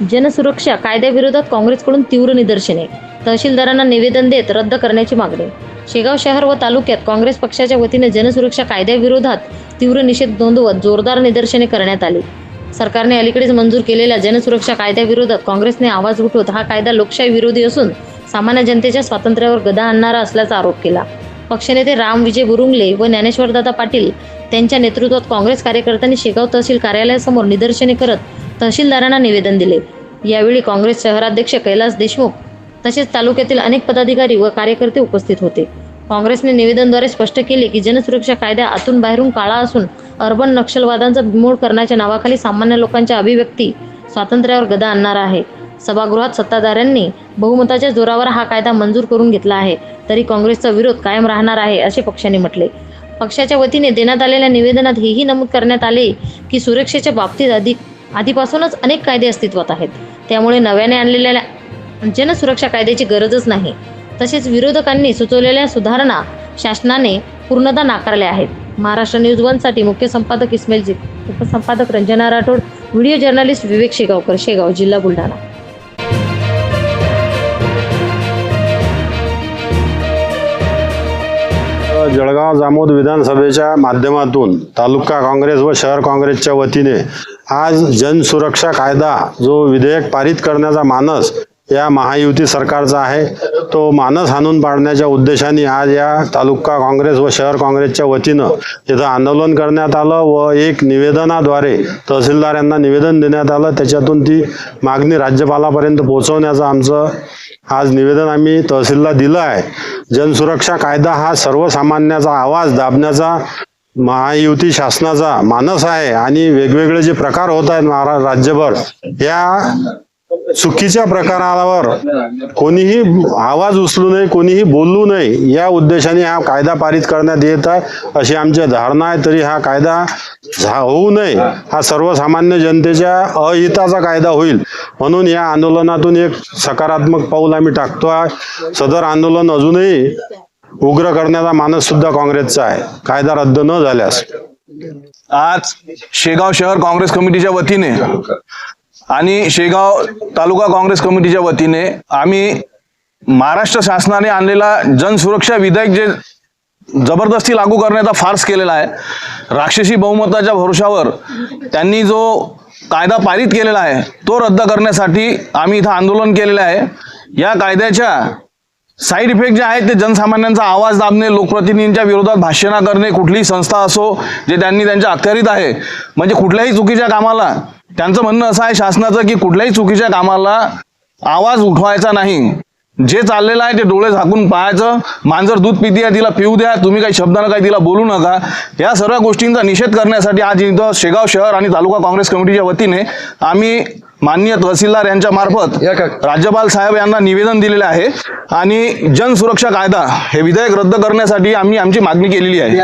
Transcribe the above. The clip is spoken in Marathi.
जनसुरक्षा कायद्याविरोधात काँग्रेसकडून तीव्र निदर्शने. तहसीलदारांना निवेदन देत रद्द करण्याची मागणी. शेगाव शहर व तालुक्यात काँग्रेस पक्षाच्या वतीने जनसुरक्षा कायद्याविरोधात तीव्र निषेध नोंदवत जोरदार निदर्शने करण्यात आली. सरकारने अलीकडेच मंजूर केलेल्या जनसुरक्षा कायद्याविरोधात काँग्रेसने आवाज उठवत हा कायदा लोकशाही विरोधी असून सामान्य जनतेच्या स्वातंत्र्यावर गदा आणणारा असल्याचा आरोप केला. पक्षनेते राम विजय बुरुंगले व ज्ञानेश्वरदादा पाटील त्यांच्या नेतृत्वात काँग्रेस कार्यकर्त्यांनी शेगाव तहसील कार्यालयासमोर निदर्शने करत तहसीलदारांना निवेदन दिले. यावेळी काँग्रेस शहराध्यक्ष कैलास देशमुख तसेच तालुक्यातील अनेक पदाधिकारी व कार्यकर्ते उपस्थित होते. काँग्रेसने निवेदनद्वारे स्पष्ट केले की जनसुरक्षा कायदा आतून बाहेरून काळा असून अर्बन नक्षलवादांचा बिमोड करण्याच्या नावाखाली सामान्य लोकांच्या अभिव्यक्ती स्वातंत्र्यावर गदा आणणार आहे. सभागृहात सत्ताधाऱ्यांनी बहुमताच्या जोरावर हा कायदा मंजूर करून घेतला आहे. तरी काँग्रेसचा विरोध कायम राहणार आहे असे पक्षाने म्हटले. पक्षाच्या वतीने देण्यात आलेल्या निवेदनात हेही नमूद करण्यात आले की सुरक्षेच्या बाबतीत अधिक आधीपासूनच अनेक कायदे अस्तित्वात आहेत. त्यामुळे नव्याने आणलेल्या जनसुरक्षा कायद्याची गरजच नाही. तसेच विरोधकांनी सुचवलेल्या सुधारणा शासनाने पूर्णतः नाकारल्या आहेत. महाराष्ट्र न्यूज वनसाठी मुख्य संपादक इस्माईल जी उपसंपादक रंजना राठोड व्हिडिओ जर्नलिस्ट विवेक शेगावकर शेगाव जिल्हा बुलढाणा. जळगाव जामोद विधानसभेच्या माध्यमातून तालुका काँग्रेस व शहर काँग्रेसच्या वतीने आज जनसुरक्षा कायदा जो विधेयक पारित करण्याचा मानस या महायुती सरकारचा आहे तो मानस हाणून पाडण्याच्या उद्देशाने आज या तालुका काँग्रेस व शहर काँग्रेसच्या वतीनं तिथं आंदोलन करण्यात आलं व एक निवेदनाद्वारे तहसीलदार यांना निवेदन देण्यात आलं. त्याच्यातून ती मागणी राज्यपालापर्यंत पोहोचवण्याचं आमचं आज निवेदन आम्ही तहसीलला दिलं आहे. जनसुरक्षा कायदा हा सर्वसामान्याचा आवाज दाबण्याचा महायुती शासनाचा मानस आहे आणि वेगवेगळे जे प्रकार होत आहेत महारा राज्यभर या चुकीच्या प्रकारावर कोणीही आवाज उचलू नये कोणीही बोलू नये या उद्देशाने हा कायदा पारित करण्यात येत आहे. अशी आमची धारणा आहे तरी हा कायदा झा- होऊ नये. हा सर्वसामान्य जनतेच्या अहिताचा कायदा होईल. म्हणून या आंदोलनातून एक सकारात्मक पाऊल आम्ही टाकतो आहे. सदर आंदोलन अजूनही उग्र करण्याचा मानस सुद्धा काँग्रेसचा आहे. कायदा रद्द न झाल्यास. आज शेगाव शहर काँग्रेस कमिटीच्या वतीने आणि शेगाव तालुका काँग्रेस कमिटीच्या वतीने आम्ही महाराष्ट्र शासनाने आणलेला जनसुरक्षा विधेयक जे जबरदस्ती लागू करण्याचा फार्स केलेला आहे राक्षसी बहुमताच्या भरोशावर त्यांनी जो कायदा पारित केलेला आहे तो रद्द करण्यासाठी आम्ही इथं आंदोलन केलेलं आहे. या कायद्याच्या साईड इफेक्ट जे आहेत ते जनसामान्यांचा आवाज दाबणे लोकप्रतिनिधींच्या विरोधात भाषणं करणे कुठलीही संस्था असो जे त्यांनी त्यांच्या अखत्यारीत आहे म्हणजे कुठल्याही चुकीच्या कामाला. त्यांचं म्हणणं असं आहे शासनाचं की कुठल्याही चुकीच्या कामाला आवाज उठवायचा नाही. जे चाललेलं आहे ते डोळे झाकून पाहायचं. मांजर दूध पिती आहे तिला पिऊ द्या. तुम्ही काही शब्दानं काही तिला बोलू नका. या सर्व गोष्टींचा निषेध करण्यासाठी आज इथं शेगाव शहर आणि तालुका काँग्रेस कमिटीच्या वतीने आम्ही माननीय तहसीलदार यांच्या मार्फत राज्यपाल साहेब यांना निवेदन दिलेले आहे आणि जनसुरक्षा कायदा हे विधेयक रद्द करण्यासाठी आम्ही आमची मागणी केलेली आहे.